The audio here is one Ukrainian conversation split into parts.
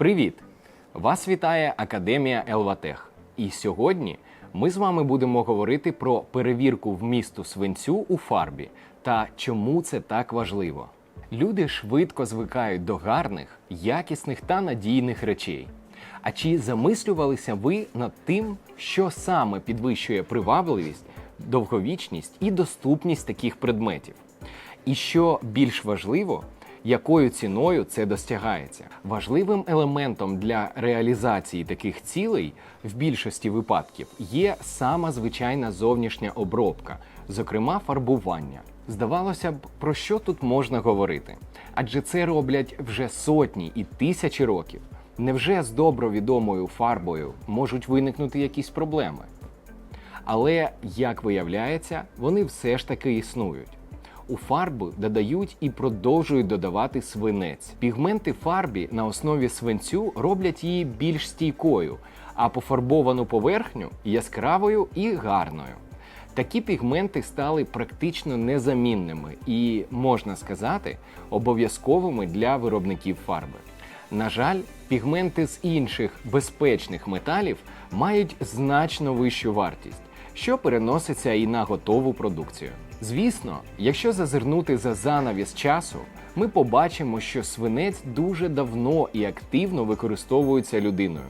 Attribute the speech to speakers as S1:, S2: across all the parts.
S1: Привіт! Вас вітає Академія Елватех. І сьогодні ми з вами будемо говорити про перевірку вмісту свинцю у фарбі та чому це так важливо. Люди швидко звикають до гарних, якісних та надійних речей. А чи замислювалися ви над тим, що саме підвищує привабливість, довговічність і доступність таких предметів? І що більш важливо, якою ціною це досягається. Важливим елементом для реалізації таких цілей в більшості випадків є сама звичайна зовнішня обробка, зокрема фарбування. Здавалося б, про що тут можна говорити? Адже це роблять вже сотні і тисячі років. Невже з добро відомою фарбою можуть виникнути якісь проблеми? Але, як виявляється, вони все ж таки існують. У фарбу додають і продовжують додавати свинець. Пігменти фарбі на основі свинцю роблять її більш стійкою, а пофарбовану поверхню яскравою і гарною. Такі пігменти стали практично незамінними і, можна сказати, обов'язковими для виробників фарби. На жаль, пігменти з інших безпечних металів мають значно вищу вартість, що переноситься і на готову продукцію. Звісно, якщо зазирнути за занавіс часу, ми побачимо, що свинець дуже давно і активно використовується людиною.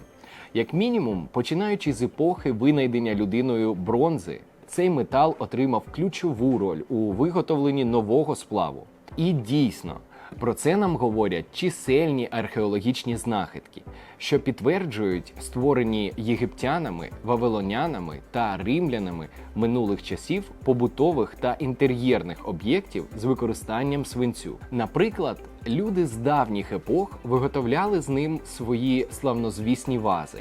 S1: Як мінімум, починаючи з епохи винайдення людиною бронзи, цей метал отримав ключову роль у виготовленні нового сплаву. І дійсно, про це нам говорять чисельні археологічні знахідки, що підтверджують створені єгиптянами, вавилонянами та римлянами минулих часів побутових та інтер'єрних об'єктів з використанням свинцю. Наприклад, люди з давніх епох виготовляли з ним свої славнозвісні вази,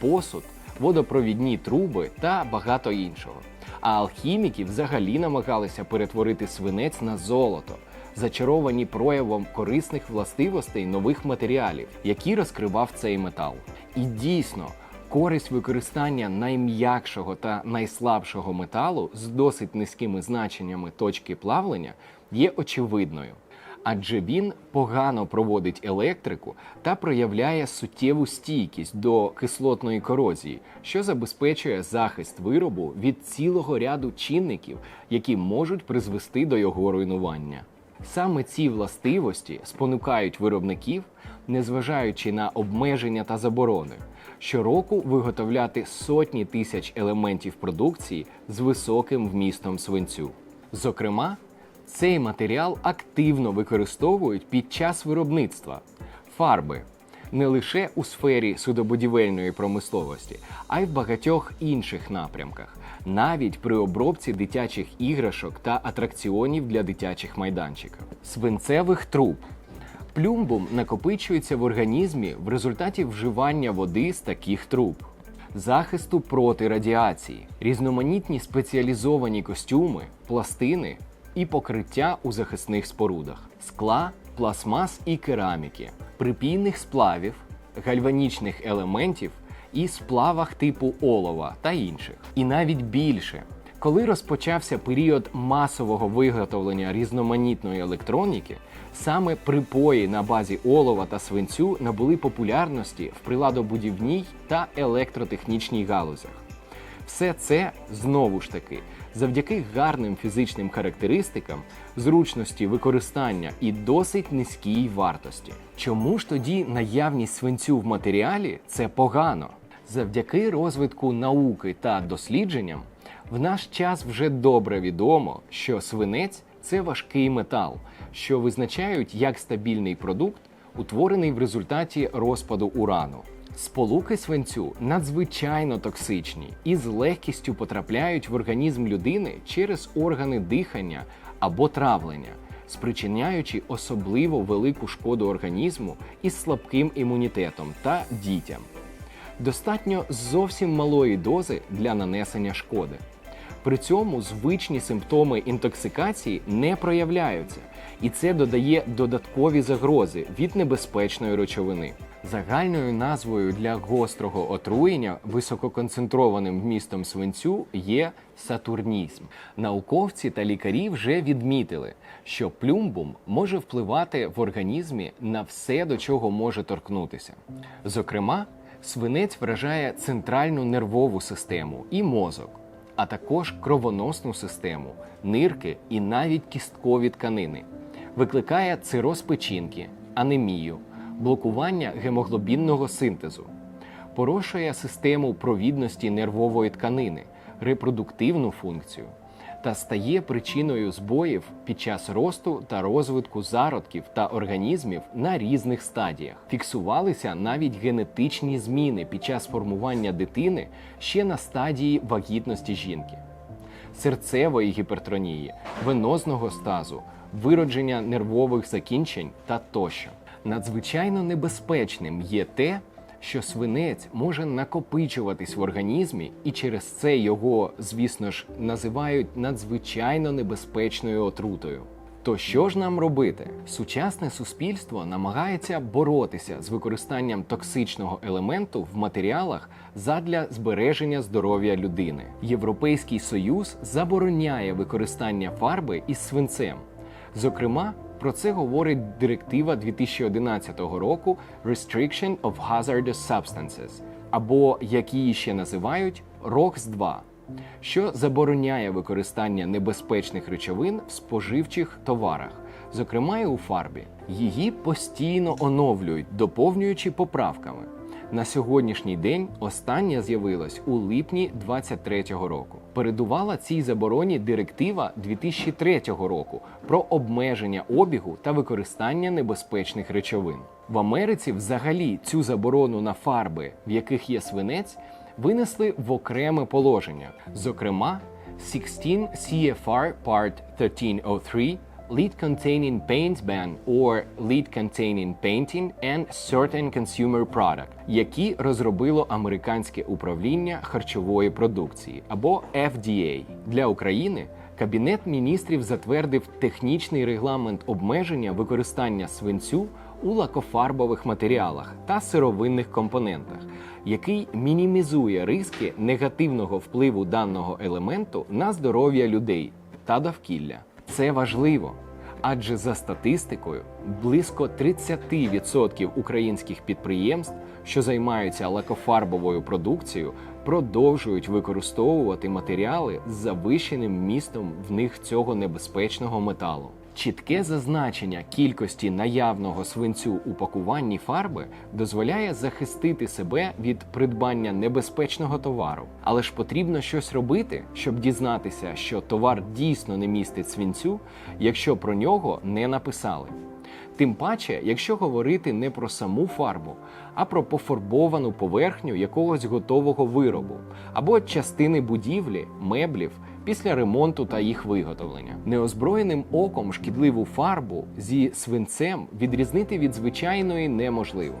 S1: посуд, водопровідні труби та багато іншого. А алхіміки взагалі намагалися перетворити свинець на золото зачаровані проявом корисних властивостей нових матеріалів, які розкривав цей метал. І дійсно, користь використання найм'якшого та найслабшого металу з досить низькими значеннями точки плавлення є очевидною. Адже він погано проводить електрику та проявляє суттєву стійкість до кислотної корозії, що забезпечує захист виробу від цілого ряду чинників, які можуть призвести до його руйнування. Саме ці властивості спонукають виробників, незважаючи на обмеження та заборони, щороку виготовляти сотні тисяч елементів продукції з високим вмістом свинцю. Зокрема, цей матеріал активно використовують під час виробництва фарби не лише у сфері судобудівельної промисловості, а й в багатьох інших напрямках, навіть при обробці дитячих іграшок та атракціонів для дитячих майданчиків, свинцевих труб. Плюмбум накопичується в організмі в результаті вживання води з таких труб, захисту проти радіації, різноманітні спеціалізовані костюми, пластини і покриття у захисних спорудах, скла, пластмас і кераміки, припійних сплавів, гальванічних елементів і сплавах типу олова та інших. І навіть більше. Коли розпочався період масового виготовлення різноманітної електроніки, саме припої на базі олова та свинцю набули популярності в приладобудівній та електротехнічній галузях. Все це знову ж таки завдяки гарним фізичним характеристикам, зручності використання і досить низькій вартості. Чому ж тоді наявність свинцю в матеріалі це погано? Завдяки розвитку науки та дослідженням в наш час вже добре відомо, що свинець це важкий метал, що визначають як стабільний продукт, утворений в результаті розпаду урану. Сполуки свинцю надзвичайно токсичні і з легкістю потрапляють в організм людини через органи дихання або травлення, спричиняючи особливо велику шкоду організму із слабким імунітетом та дітям. Достатньо зовсім малої дози для нанесення шкоди. При цьому звичні симптоми інтоксикації не проявляються, і це додає додаткові загрози від небезпечної речовини. Загальною назвою для гострого отруєння висококонцентрованим вмістом свинцю є сатурнізм. Науковці та лікарі вже відмітили, що плюмбум може впливати в організмі на все, до чого може торкнутися. Зокрема, свинець вражає центральну нервову систему і мозок, а також кровоносну систему, нирки і навіть кісткові тканини. Викликає цироз печінки, анемію, блокування гемоглобінного синтезу, порушує систему провідності нервової тканини, репродуктивну функцію та стає причиною збоїв під час росту та розвитку зародків та організмів на різних стадіях. Фіксувалися навіть генетичні зміни під час формування дитини ще на стадії вагітності жінки серцевої гіпертонії, венозного стазу, виродження нервових закінчень та тощо. Надзвичайно небезпечним є те, що свинець може накопичуватись в організмі, і через це його, звісно ж, називають надзвичайно небезпечною отрутою. То що ж нам робити? Сучасне суспільство намагається боротися з використанням токсичного елементу в матеріалах задля збереження здоров'я людини. Європейський союз забороняє використання фарби із свинцем. Зокрема, про це говорить директива 2011 року Restriction of Hazardous Substances, або як її ще називають РОКС 2 що забороняє використання небезпечних речовин в споживчих товарах, зокрема і у фарбі. Її постійно оновлюють, доповнюючи поправками. На сьогоднішній день остання з'явилась у липні 2023 року. Передувала цій забороні директива 2003 року про обмеження обігу та використання небезпечних речовин. В Америці взагалі цю заборону на фарби, в яких є свинець, винесли в окреме положення, зокрема 16 CFR Part 1303 Lead containing paints ban or lead containing painting and certain consumer product, які розробило американське управління харчової продукції або FDA. Для України Кабінет міністрів затвердив технічний регламент обмеження використання свинцю у лакофарбових матеріалах та сировинних компонентах, який мінімізує риски негативного впливу даного елементу на здоров'я людей та довкілля. Це важливо, адже за статистикою близько 30% українських підприємств, що займаються лакофарбовою продукцією, продовжують використовувати матеріали з завищеним містом в них цього небезпечного металу. Чітке зазначення кількості наявного свинцю у пакуванні фарби дозволяє захистити себе від придбання небезпечного товару. Але ж потрібно щось робити, щоб дізнатися, що товар дійсно не містить свинцю, якщо про нього не написали. Тим паче, якщо говорити не про саму фарбу, а про пофарбовану поверхню якогось готового виробу або частини будівлі, меблів після ремонту та їх виготовлення. Неозброєним оком шкідливу фарбу зі свинцем відрізнити від звичайної неможливо.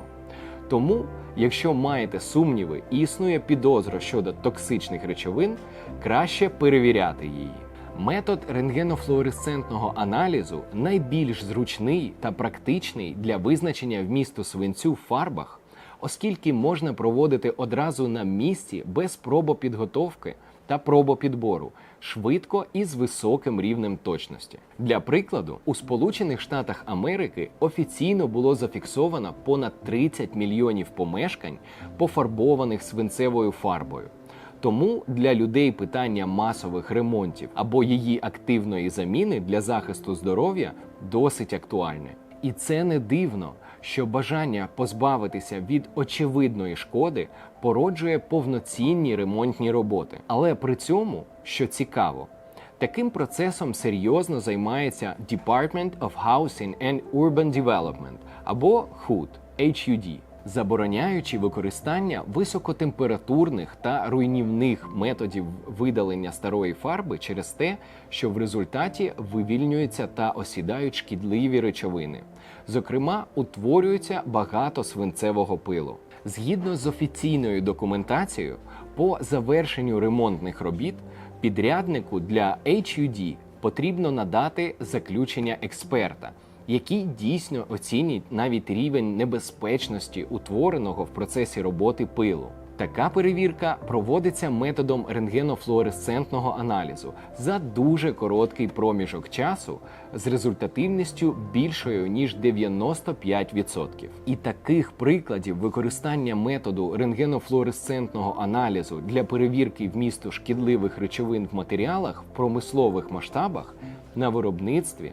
S1: Тому, якщо маєте сумніви і існує підозра щодо токсичних речовин, краще перевіряти її. Метод рентгенофлуоресцентного аналізу найбільш зручний та практичний для визначення вмісту свинцю в фарбах, оскільки можна проводити одразу на місці без пробопідготовки та пробопідбору, швидко і з високим рівнем точності. Для прикладу, у Сполучених Штатах Америки офіційно було зафіксовано понад 30 мільйонів помешкань, пофарбованих свинцевою фарбою. Тому для людей питання масових ремонтів або її активної заміни для захисту здоров'я досить актуальне. І це не дивно, що бажання позбавитися від очевидної шкоди породжує повноцінні ремонтні роботи. Але при цьому, що цікаво, таким процесом серйозно займається Department of Housing and Urban Development або HUD, HUD забороняючи використання високотемпературних та руйнівних методів видалення старої фарби через те, що в результаті вивільнюються та осідають шкідливі речовини. Зокрема, утворюється багато свинцевого пилу. Згідно з офіційною документацією, по завершенню ремонтних робіт Підряднику для HUD потрібно надати заключення експерта, який дійсно оцінить навіть рівень небезпечності утвореного в процесі роботи пилу. Така перевірка проводиться методом рентгенофлуоресцентного аналізу за дуже короткий проміжок часу з результативністю більшою ніж 95%. І таких прикладів використання методу рентгенофлуоресцентного аналізу для перевірки вмісту шкідливих речовин в матеріалах в промислових масштабах на виробництві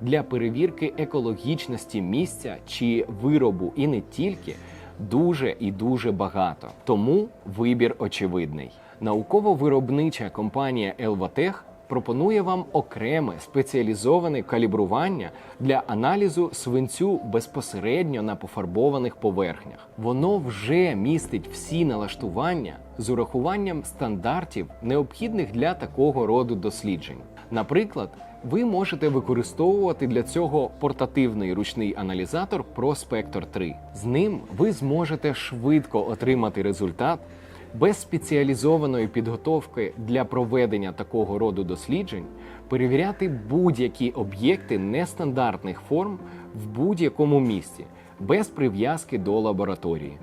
S1: для перевірки екологічності місця чи виробу і не тільки дуже і дуже багато. Тому вибір очевидний. Науково-виробнича компанія Елватех пропонує вам окреме спеціалізоване калібрування для аналізу свинцю безпосередньо на пофарбованих поверхнях. Воно вже містить всі налаштування з урахуванням стандартів, необхідних для такого роду досліджень. Наприклад, ви можете використовувати для цього портативний ручний аналізатор ProSpector 3. З ним ви зможете швидко отримати результат без спеціалізованої підготовки для проведення такого роду досліджень, перевіряти будь-які об'єкти нестандартних форм в будь-якому місці, без прив'язки до лабораторії.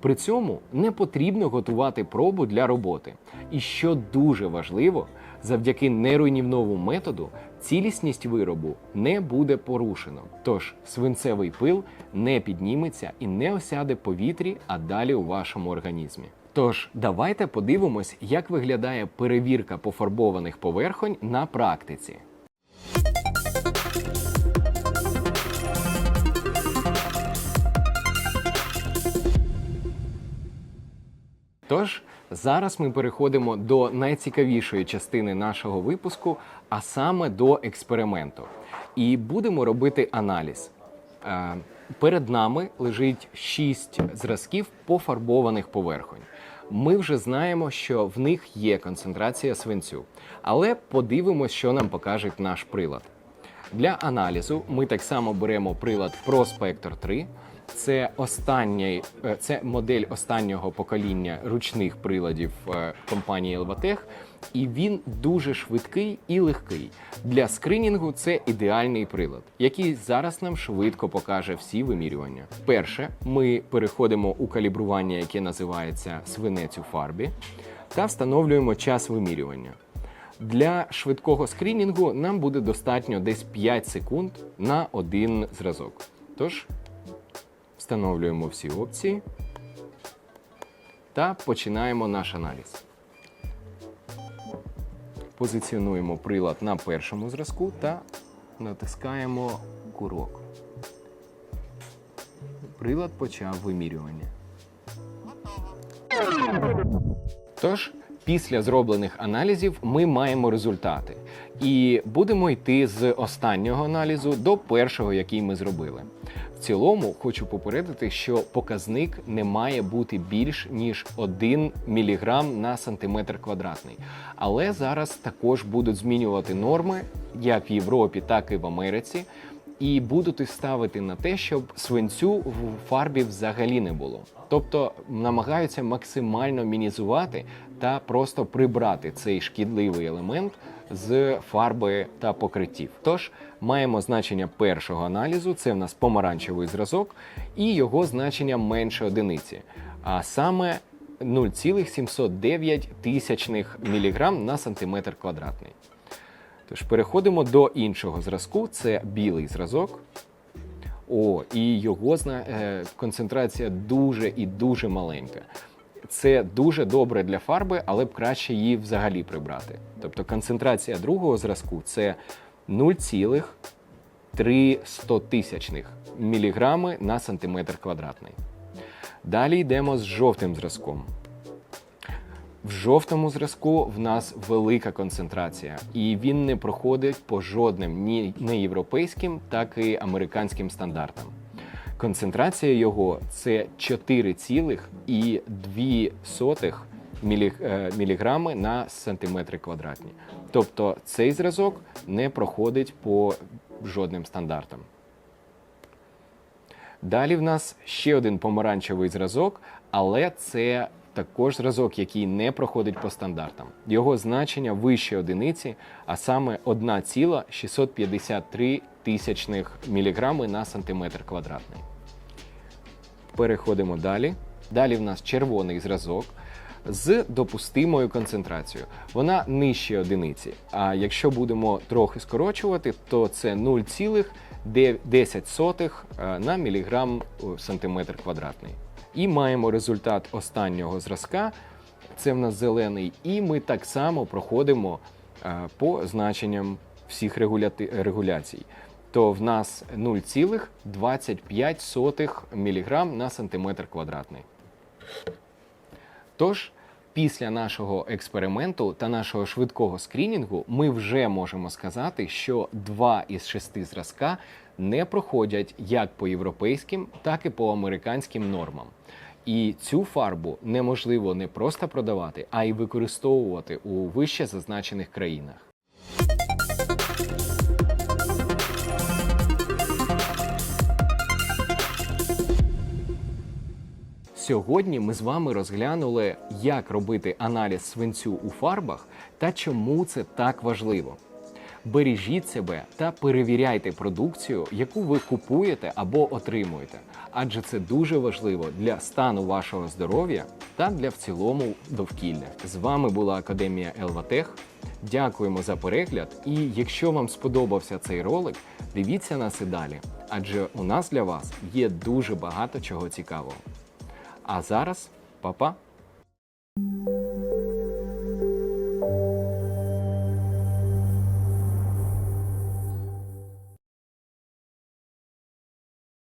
S1: При цьому не потрібно готувати пробу для роботи. І що дуже важливо, завдяки неруйнівному методу цілісність виробу не буде порушено. Тож свинцевий пил не підніметься і не осяде повітрі, а далі у вашому організмі. Тож давайте подивимось, як виглядає перевірка пофарбованих поверхонь на практиці. Тож зараз ми переходимо до найцікавішої частини нашого випуску, а саме до експерименту. І будемо робити аналіз. Е, Перед нами лежить шість зразків пофарбованих поверхонь. Ми вже знаємо, що в них є концентрація свинцю, але подивимось, що нам покаже наш прилад. Для аналізу ми так само беремо прилад ProSpector 3. Це останній, е, це модель останнього покоління ручних приладів е, компанії Elvatech, і він дуже швидкий і легкий. Для скринінгу це ідеальний прилад, який зараз нам швидко покаже всі вимірювання. Перше, ми переходимо у калібрування, яке називається свинець у фарбі, та встановлюємо час вимірювання. Для швидкого скрінінгу нам буде достатньо десь 5 секунд на один зразок. Тож встановлюємо всі опції та починаємо наш аналіз. Позиціонуємо прилад на першому зразку та натискаємо курок. Прилад почав вимірювання. Тож, після зроблених аналізів ми маємо результати. І будемо йти з останнього аналізу до першого, який ми зробили. В цілому хочу попередити, що показник не має бути більш ніж 1 мг на сантиметр квадратний. Але зараз також будуть змінювати норми як в Європі, так і в Америці. І будуть ставити на те, щоб свинцю в фарбі взагалі не було. Тобто намагаються максимально мінізувати та просто прибрати цей шкідливий елемент з фарби та покриттів. Тож маємо значення першого аналізу, це в нас помаранчевий зразок, і його значення менше одиниці, а саме 0,709 тисячних міліграм на сантиметр квадратний. Тож переходимо до іншого зразку, це білий зразок. О, і його зна- е, концентрація дуже і дуже маленька. Це дуже добре для фарби, але б краще її взагалі прибрати. Тобто концентрація другого зразку це 0,3 міліграми на сантиметр квадратний. Далі йдемо з жовтим зразком. В жовтому зразку в нас велика концентрація, і він не проходить по жодним ні не європейським, так і американським стандартам. Концентрація його це 4,2 мілі, е, міліграми на сантиметри квадратні. Тобто цей зразок не проходить по жодним стандартам. Далі в нас ще один помаранчевий зразок, але це також зразок, який не проходить по стандартам. Його значення вище одиниці, а саме 1,653 тисячних міліграми на сантиметр квадратний. Переходимо далі. Далі в нас червоний зразок з допустимою концентрацією. Вона нижче одиниці. А якщо будемо трохи скорочувати, то це 0,10 е, на міліграм сантиметр квадратний. І маємо результат останнього зразка. Це в нас зелений, і ми так само проходимо е, по значенням всіх регуляцій. То в нас 0,25 мг на сантиметр квадратний. Тож, після нашого експерименту та нашого швидкого скрінінгу ми вже можемо сказати, що два із шести зразка не проходять як по європейським, так і по американським нормам. І цю фарбу неможливо не просто продавати, а й використовувати у вище зазначених країнах. Сьогодні ми з вами розглянули, як робити аналіз свинцю у фарбах та чому це так важливо. Бережіть себе та перевіряйте продукцію, яку ви купуєте або отримуєте, адже це дуже важливо для стану вашого здоров'я та для в цілому довкілля. З вами була Академія Елватех. Дякуємо за перегляд. І якщо вам сподобався цей ролик, дивіться нас і далі, адже у нас для вас є дуже багато чого цікавого. А зараз, па-па!